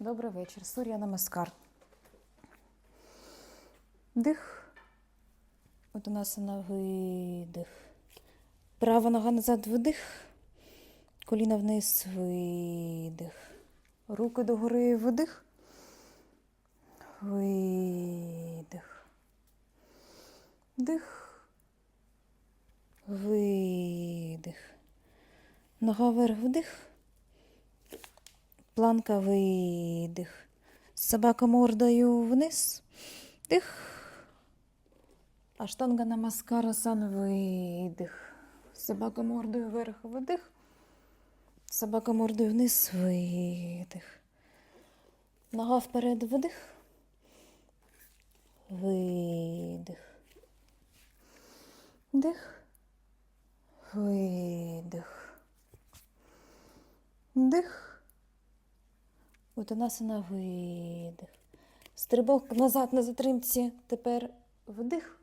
Добрий вечір. Сур'я Намаскар. Дих. От у нас на видих. Права нога назад вдих. Коліна вниз видих. Руки догори вдих. Видих. Дих. Видих. Нога вверх вдих. Планка видих. Собака мордою вниз. Дих. Аштанга намаскара сан видих. Собака мордою вверх вдих. Собака мордою вниз видих. Нога вперед вдих. Видих. Дих. Видих. Дих. Утонасана видих. Стрибок назад на затримці. Тепер вдих.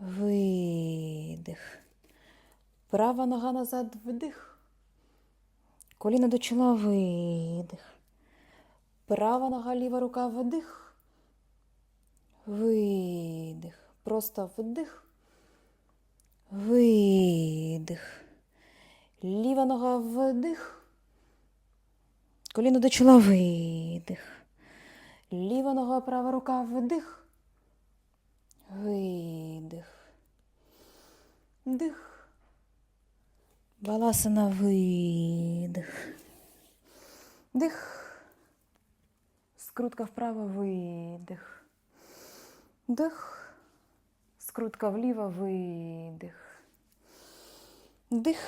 Видих. Права нога назад вдих. Коліно до чола видих. Права нога, ліва рука вдих. Видих. Просто вдих. Видих. Ліва нога вдих. Коліно до чола видих. Ліва нога, права рука вдих. Видих. Дих. Баласана видих. Дих. Скрутка вправо видих. Дих. Скрутка вліво видих. Дих.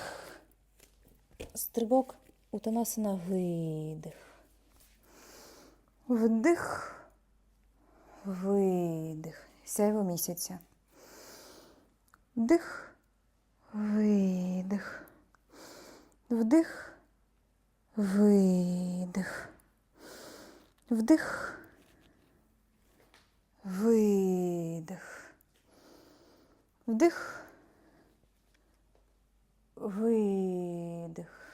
Стрибок утонасана видих. Вдих. Видих. Сяйво місяця. Вдих. Видих. Вдих. Видих. Вдих. Видих. Вдих. Видих.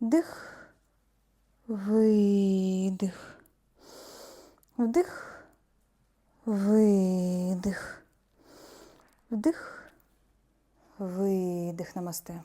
Дих. Видих. Вдих. Видих. Вдих. Видих. Намасте.